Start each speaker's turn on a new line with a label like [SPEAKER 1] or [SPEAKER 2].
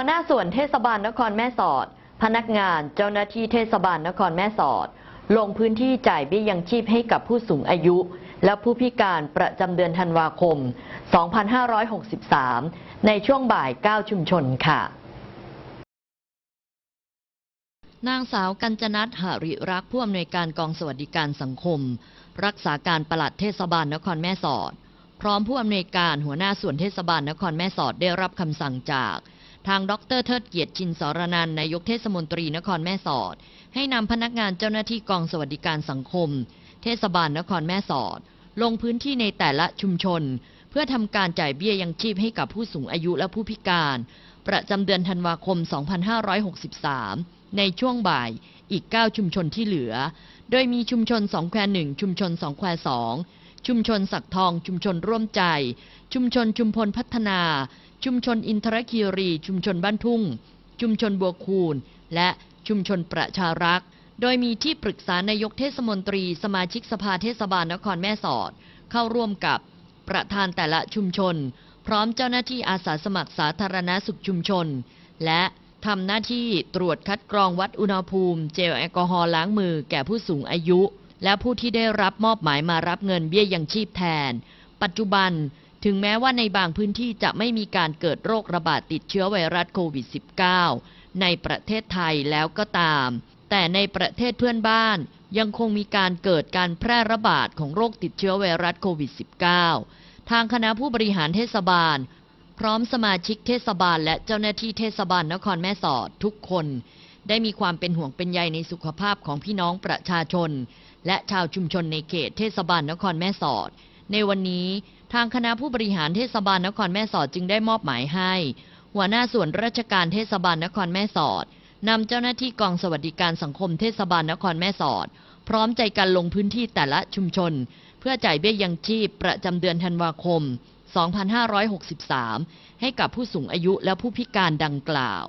[SPEAKER 1] หัวหน้าส่วนเทศบาลนครแม่สอด พนักงานเจ้าหน้าที่เทศบาลนครแม่สอด ลงพื้นที่จ่ายเบี้ยยังชีพให้กับผู้สูงอายุ และผู้พิการประจำเดือนธันวาคม 2563 ในช่วงบ่าย 9 ชุมชนค่ะนางสาวกัญจนัทหริรักผู้อำนวยการกองสวัสดิการสังคม รักษาการปลัดเทศบาลนครแม่สอด พร้อมผู้อำนวยการหัวหน้าส่วนเทศบาลนครแม่สอดได้รับคำสั่งจาก ทางดรเทิดเกียรติชินสรนันนายกเทศมนตรีนครแม่สอด ให้นำพนักงานเจ้าหน้าที่กองสวัสดิการสังคม เทศบาลนครแม่สอด ลงพื้นที่ในแต่ละชุมชน เพื่อทำการจ่ายเบี้ยยังชีพให้กับผู้สูงอายุและผู้พิการ ประจำเดือนธันวาคม 2563 ในช่วงบ่ายอีก 9 ชุมชนที่เหลือ โดยมีชุมชนสองแควหนึ่งชุมชนสองแควสอง ชุมชนสักทอง ชุมชนร่วมใจ ชุมชนชุมพลพัฒนา ชุมชนอินทรคีรี ชุมชนบ้านทุ่ง ชุมชนบัวคูน และชุมชนประชารักษ์ โดยมีที่ปรึกษานายกเทศมนตรี สมาชิกสภาเทศบาลนครแม่สอด เข้าร่วมกับประธานแต่ละชุมชน พร้อมเจ้าหน้าที่อาสาสมัครสาธารณสุขชุมชน และทำหน้าที่ตรวจคัดกรองวัดอุณหภูมิ เจลแอลกอฮอล์ล้างมือแก่ผู้สูงอายุ และผู้ที่ได้รับมอบหมายมารับเงินเบี้ยยังชีพแทน ปัจจุบันถึงแม้ว่าในบางพื้นที่จะไม่มีการเกิดโรคระบาดติดเชื้อไวรัสโควิด -19 ในประเทศไทยแล้วก็ตาม แต่ในประเทศเพื่อนบ้านยังคงมีการเกิดการแพร่ระบาดของโรคติดเชื้อไวรัสโควิด -19 ทางคณะผู้บริหารเทศบาล พร้อมสมาชิกเทศบาลและเจ้าหน้าที่เทศบาลนครแม่สอดทุกคน ได้มีความเป็นห่วงเป็นใยในสุขภาพของพี่น้องประชาชน และชาวชุมชนในเขตเทศบาลนครแม่สอด ในวันนี้ทางคณะผู้บริหารเทศบาลนครแม่สอดจึงได้มอบหมายให้ หัวหน้าส่วนราชการเทศบาลนครแม่สอดนำเจ้าหน้าที่กองสวัสดิการสังคมเทศบาลนครแม่สอด พร้อมใจกันลงพื้นที่แต่ละชุมชน เพื่อจ่ายเบี้ยยังชีพประจำเดือนธันวาคม 2563 ให้กับผู้สูงอายุและผู้พิการดังกล่าว